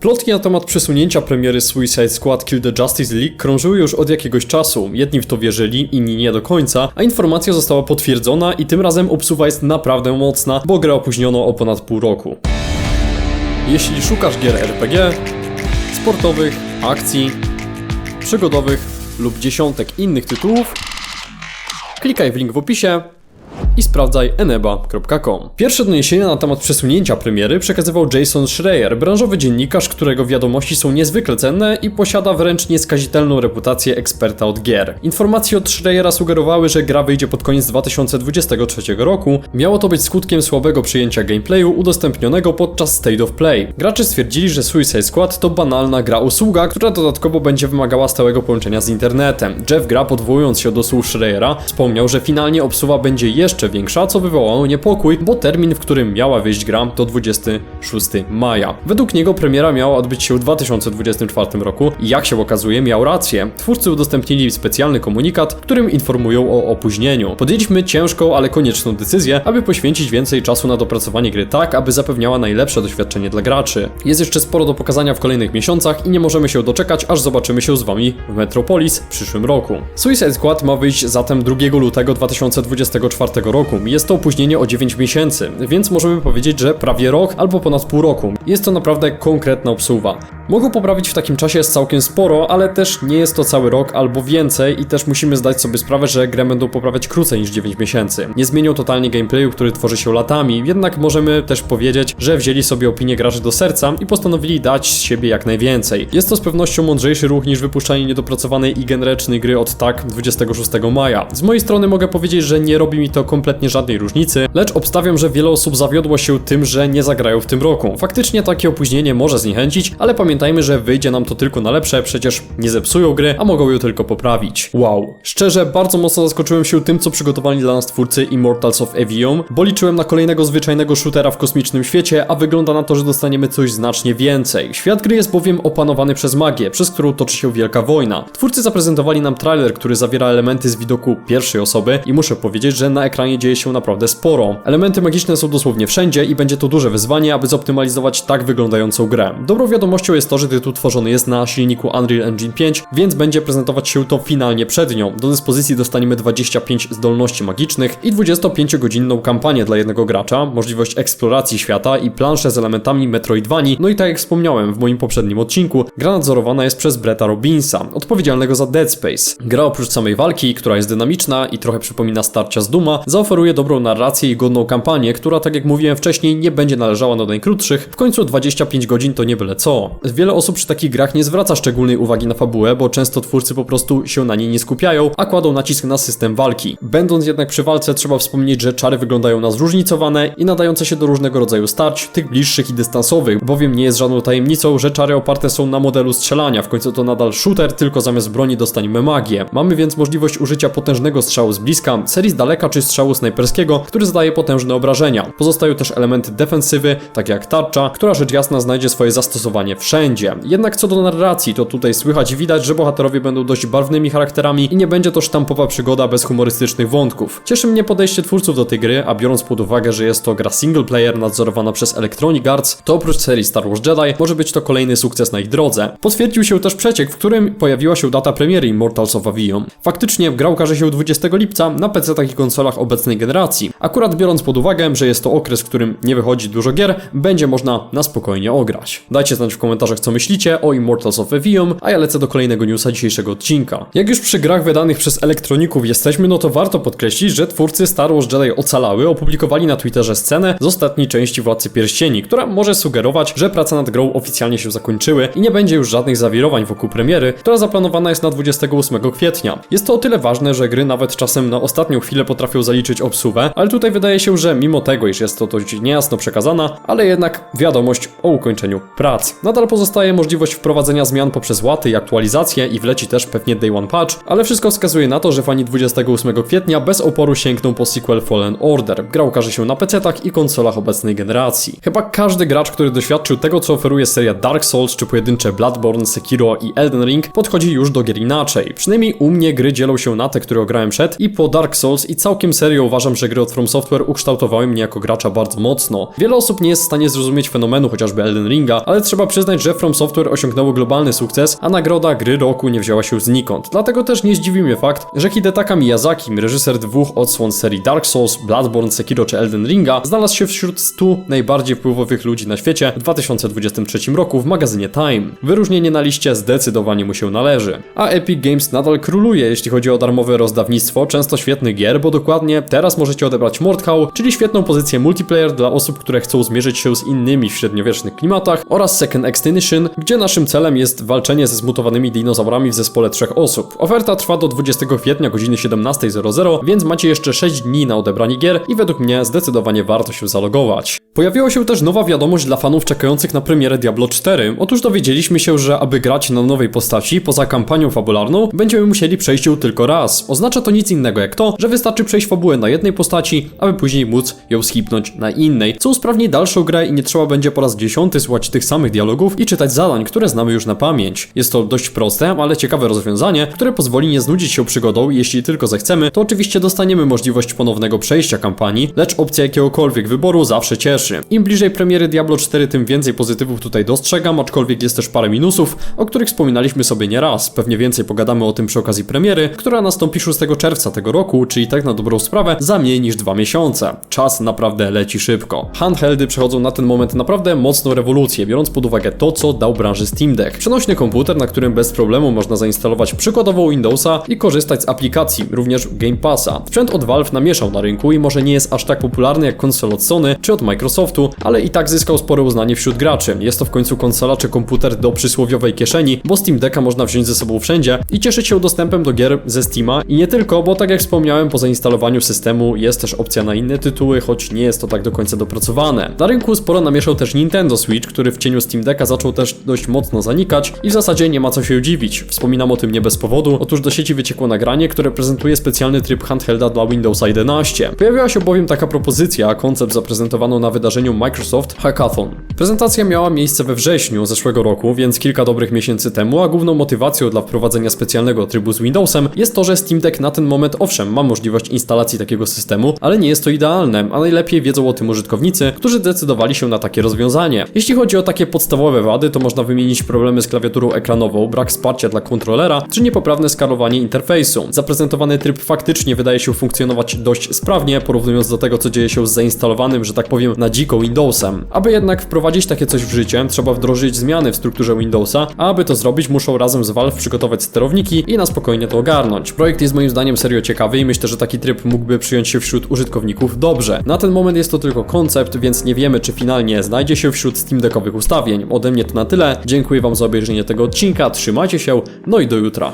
Plotki na temat przesunięcia premiery Suicide Squad Kill the Justice League krążyły już od jakiegoś czasu. Jedni w to wierzyli, inni nie do końca, a informacja została potwierdzona i tym razem obsuwa jest naprawdę mocna, bo grę opóźniono o ponad pół roku. Jeśli szukasz gier RPG, sportowych, akcji, przygodowych lub dziesiątek innych tytułów, klikaj w link w opisie i sprawdzaj eneba.com. Pierwsze doniesienia na temat przesunięcia premiery przekazywał Jason Schreier, branżowy dziennikarz, którego wiadomości są niezwykle cenne i posiada wręcz nieskazitelną reputację eksperta od gier. Informacje od Schreiera sugerowały, że gra wyjdzie pod koniec 2023 roku. Miało to być skutkiem słabego przyjęcia gameplayu udostępnionego podczas State of Play. Gracze stwierdzili, że Suicide Squad to banalna gra usługa, która dodatkowo będzie wymagała stałego połączenia z internetem. Jeff Gra, podwołując się do słów Schreiera, wspomniał, że finalnie obsuwa będzie jeszcze większa, co wywołało niepokój, bo termin, w którym miała wyjść gra to 26 maja. Według niego premiera miała odbyć się w 2024 roku i jak się okazuje miał rację. Twórcy udostępnili specjalny komunikat, którym informują o opóźnieniu. Podjęliśmy ciężką, ale konieczną decyzję, aby poświęcić więcej czasu na dopracowanie gry tak, aby zapewniała najlepsze doświadczenie dla graczy. Jest jeszcze sporo do pokazania w kolejnych miesiącach i nie możemy się doczekać, aż zobaczymy się z wami w Metropolis w przyszłym roku. Suicide Squad ma wyjść zatem 2 lutego 2024 roku. Jest to opóźnienie o 9 miesięcy, więc możemy powiedzieć, że prawie rok albo ponad pół roku. Jest to naprawdę konkretna obsuwa. Mogą poprawić w takim czasie jest całkiem sporo, ale też nie jest to cały rok albo więcej i też musimy zdać sobie sprawę, że grę będą poprawiać krócej niż 9 miesięcy. Nie zmienią totalnie gameplayu, który tworzy się latami, jednak możemy też powiedzieć, że wzięli sobie opinię graczy do serca i postanowili dać z siebie jak najwięcej. Jest to z pewnością mądrzejszy ruch niż wypuszczanie niedopracowanej i generycznej gry od tak 26 maja. Z mojej strony mogę powiedzieć, że nie robi mi to kompletnie żadnej różnicy, lecz obstawiam, że wiele osób zawiodło się tym, że nie zagrają w tym roku. Faktycznie takie opóźnienie może zniechęcić, ale pamiętajmy, że wyjdzie nam to tylko na lepsze, przecież nie zepsują gry, a mogą ją tylko poprawić. Wow. Szczerze, bardzo mocno zaskoczyłem się tym, co przygotowali dla nas twórcy Immortals of Evium, bo liczyłem na kolejnego zwyczajnego shootera w kosmicznym świecie, a wygląda na to, że dostaniemy coś znacznie więcej. Świat gry jest bowiem opanowany przez magię, przez którą toczy się wielka wojna. Twórcy zaprezentowali nam trailer, który zawiera elementy z widoku pierwszej osoby i muszę powiedzieć, że na ekranie dzieje się naprawdę sporo. Elementy magiczne są dosłownie wszędzie i będzie to duże wyzwanie, aby zoptymalizować tak wyglądającą grę. Dobrą wiadomością jest to, że tytuł tworzony jest na silniku Unreal Engine 5, więc będzie prezentować się to finalnie przed nią. Do dyspozycji dostaniemy 25 zdolności magicznych i 25-godzinną kampanię dla jednego gracza, możliwość eksploracji świata i planszę z elementami Metroidvanii. No i tak jak wspomniałem w moim poprzednim odcinku, gra nadzorowana jest przez Bretta Robinsa, odpowiedzialnego za Dead Space. Gra oprócz samej walki, która jest dynamiczna i trochę przypomina starcia z Duma, zaoferuje dobrą narrację i godną kampanię, która tak jak mówiłem wcześniej nie będzie należała do najkrótszych. W końcu 25 godzin to nie byle co. Wiele osób przy takich grach nie zwraca szczególnej uwagi na fabułę, bo często twórcy po prostu się na niej nie skupiają, a kładą nacisk na system walki. Będąc jednak przy walce trzeba wspomnieć, że czary wyglądają na zróżnicowane i nadające się do różnego rodzaju starć, tych bliższych i dystansowych, bowiem nie jest żadną tajemnicą, że czary oparte są na modelu strzelania, w końcu to nadal shooter, tylko zamiast broni dostaniemy magię. Mamy więc możliwość użycia potężnego strzału z bliska, serii z daleka czy strzału snajperskiego, który zadaje potężne obrażenia. Pozostają też elementy defensywy, takie jak tarcza, która rzecz jasna znajdzie swoje zastosowanie wszędzie. Jednak co do narracji, to tutaj słychać widać, że bohaterowie będą dość barwnymi charakterami i nie będzie to sztampowa przygoda bez humorystycznych wątków. Cieszy mnie podejście twórców do tej gry, a biorąc pod uwagę, że jest to gra single player nadzorowana przez Electronic Arts, to oprócz serii Star Wars Jedi może być to kolejny sukces na ich drodze. Potwierdził się też przeciek, w którym pojawiła się data premiery Immortals of Avium. Faktycznie gra ukaże się 20 lipca na PC-tach i konsolach obecnej generacji. Akurat biorąc pod uwagę, że jest to okres, w którym nie wychodzi dużo gier, będzie można na spokojnie ograć. Dajcie znać w komentarzach co myślicie o Immortals of Evium, a ja lecę do kolejnego newsa dzisiejszego odcinka. Jak już przy grach wydanych przez elektroników jesteśmy, no to warto podkreślić, że twórcy Star Wars Jedi Ocalały opublikowali na Twitterze scenę z ostatniej części Władcy Pierścieni, która może sugerować, że prace nad grą oficjalnie się zakończyły i nie będzie już żadnych zawirowań wokół premiery, która zaplanowana jest na 28 kwietnia. Jest to o tyle ważne, że gry nawet czasem na ostatnią chwilę potrafią zaliczyć obsuwę, ale tutaj wydaje się, że mimo tego, iż jest to dość niejasno przekazana, ale jednak wiadomość o ukończeniu prac. Nadal pozostaje możliwość wprowadzenia zmian poprzez łaty i aktualizacje i wleci też pewnie Day One Patch, ale wszystko wskazuje na to, że fani 28 kwietnia bez oporu sięgną po sequel Fallen Order. Gra ukaże się na PC-tach i konsolach obecnej generacji. Chyba każdy gracz, który doświadczył tego, co oferuje seria Dark Souls czy pojedyncze Bloodborne, Sekiro i Elden Ring, podchodzi już do gier inaczej. Przynajmniej u mnie gry dzielą się na te, które ograłem przed i po Dark Souls i całkiem serio uważam, że gry od From Software ukształtowały mnie jako gracza bardzo mocno. Wiele osób nie jest w stanie zrozumieć fenomenu chociażby Elden Ringa, ale trzeba przyznać, że że From Software osiągnęło globalny sukces, a nagroda gry roku nie wzięła się znikąd. Dlatego też nie zdziwi mnie fakt, że Hidetaka Miyazaki, reżyser dwóch odsłon serii Dark Souls, Bloodborne, Sekiro czy Elden Ringa, znalazł się wśród 100 najbardziej wpływowych ludzi na świecie w 2023 roku w magazynie Time. Wyróżnienie na liście zdecydowanie mu się należy. A Epic Games nadal króluje, jeśli chodzi o darmowe rozdawnictwo często świetnych gier, bo dokładnie teraz możecie odebrać Mordhau, czyli świetną pozycję multiplayer dla osób, które chcą zmierzyć się z innymi w średniowiecznych klimatach, oraz Second Extinction, gdzie naszym celem jest walczenie ze zmutowanymi dinozaurami w zespole trzech osób. Oferta trwa do 20 kwietnia godziny 17.00, więc macie jeszcze 6 dni na odebranie gier i według mnie zdecydowanie warto się zalogować. Pojawiła się też nowa wiadomość dla fanów czekających na premierę Diablo 4. Otóż dowiedzieliśmy się, że aby grać na nowej postaci, poza kampanią fabularną, będziemy musieli przejść ją tylko raz. Oznacza to nic innego jak to, że wystarczy przejść fabułę na jednej postaci, aby później móc ją skipnąć na innej, co usprawni dalszą grę i nie trzeba będzie po raz dziesiąty słuchać tych samych dialogów i czytać zadań, które znamy już na pamięć. Jest to dość proste, ale ciekawe rozwiązanie, które pozwoli nie znudzić się przygodą i jeśli tylko zechcemy, to oczywiście dostaniemy możliwość ponownego przejścia kampanii, lecz opcja jakiegokolwiek wyboru zawsze cieszy. Im bliżej premiery Diablo 4, tym więcej pozytywów tutaj dostrzegam, aczkolwiek jest też parę minusów, o których wspominaliśmy sobie nieraz. Pewnie więcej pogadamy o tym przy okazji premiery, która nastąpi 6 czerwca tego roku, czyli tak na dobrą sprawę za mniej niż dwa miesiące. Czas naprawdę leci szybko. Handheldy przechodzą na ten moment naprawdę mocną rewolucję, biorąc pod uwagę to, co dał branży Steam Deck. Przenośny komputer, na którym bez problemu można zainstalować przykładowo Windowsa i korzystać z aplikacji, również Game Passa. Sprzęt od Valve namieszał na rynku i może nie jest aż tak popularny jak konsol od Sony czy od Microsoftu, ale i tak zyskał spore uznanie wśród graczy. Jest to w końcu konsola czy komputer do przysłowiowej kieszeni, bo Steam Decka można wziąć ze sobą wszędzie i cieszyć się dostępem do gier ze Steama i nie tylko, bo tak jak wspomniałem, po zainstalowaniu systemu jest też opcja na inne tytuły, choć nie jest to tak do końca dopracowane. Na rynku sporo namieszał też Nintendo Switch, który w cieniu Steam Decka zaczął też dość mocno zanikać i w zasadzie nie ma co się dziwić. Wspominam o tym nie bez powodu. Otóż do sieci wyciekło nagranie, które prezentuje specjalny tryb handhelda dla Windowsa 11. Pojawiła się bowiem taka propozycja, a koncept zaprezentowano na wydarzeniu Microsoft Hackathon. Prezentacja miała miejsce we wrześniu zeszłego roku, więc kilka dobrych miesięcy temu, a główną motywacją dla wprowadzenia specjalnego trybu z Windowsem jest to, że Steam Deck na ten moment owszem ma możliwość instalacji takiego systemu, ale nie jest to idealne, a najlepiej wiedzą o tym użytkownicy, którzy zdecydowali się na takie rozwiązanie. Jeśli chodzi o takie podstawowe to można wymienić problemy z klawiaturą ekranową, brak wsparcia dla kontrolera, czy niepoprawne skalowanie interfejsu. Zaprezentowany tryb faktycznie wydaje się funkcjonować dość sprawnie, porównując do tego, co dzieje się z zainstalowanym, że tak powiem, na dziko Windowsem. Aby jednak wprowadzić takie coś w życie, trzeba wdrożyć zmiany w strukturze Windowsa, a aby to zrobić, muszą razem z Valve przygotować sterowniki i na spokojnie to ogarnąć. Projekt jest moim zdaniem serio ciekawy i myślę, że taki tryb mógłby przyjąć się wśród użytkowników dobrze. Na ten moment jest to tylko koncept, więc nie wiemy, czy finalnie znajdzie się wśród Steam Deckowych ustawień. Mnie to na tyle. Dziękuję Wam za obejrzenie tego odcinka, trzymajcie się, no i do jutra.